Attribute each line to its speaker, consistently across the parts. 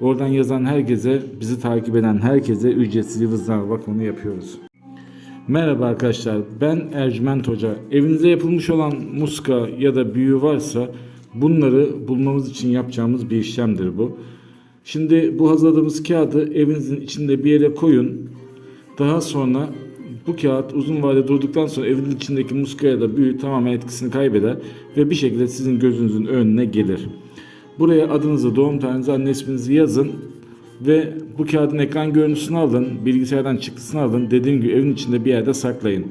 Speaker 1: Oradan yazan herkese, bizi takip eden herkese ücretsiz yıldızname bakımını yapıyoruz. Merhaba arkadaşlar, ben Ercüment Hoca. Evinize yapılmış olan muska ya da büyü varsa bunları bulmamız için yapacağımız bir işlemdir bu. Şimdi bu hazırladığımız kağıdı evinizin içinde bir yere koyun. Daha sonra bu kağıt uzun vade durduktan sonra evin içindeki muska ya da büyü tamamen etkisini kaybeder ve bir şekilde sizin gözünüzün önüne gelir. Buraya adınızı, doğum tarihinizi, anne isminizi yazın ve bu kağıdın ekran görüntüsünü alın, bilgisayardan çıktısını alın. Dediğim gibi evin içinde bir yerde saklayın.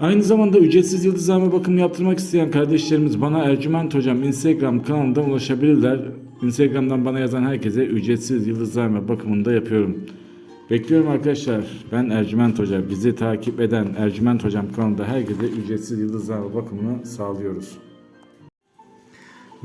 Speaker 1: Aynı zamanda ücretsiz yıldızlama bakımı yaptırmak isteyen kardeşlerimiz bana Ercüment Hocam Instagram kanalından ulaşabilirler. Instagram'dan bana yazan herkese ücretsiz yıldızlama bakımını da yapıyorum. Bekliyorum arkadaşlar. Ben Ercüment Hoca. Bizi takip eden Ercüment Hocam kanalında herkese ücretsiz yıldızlama bakımını sağlıyoruz.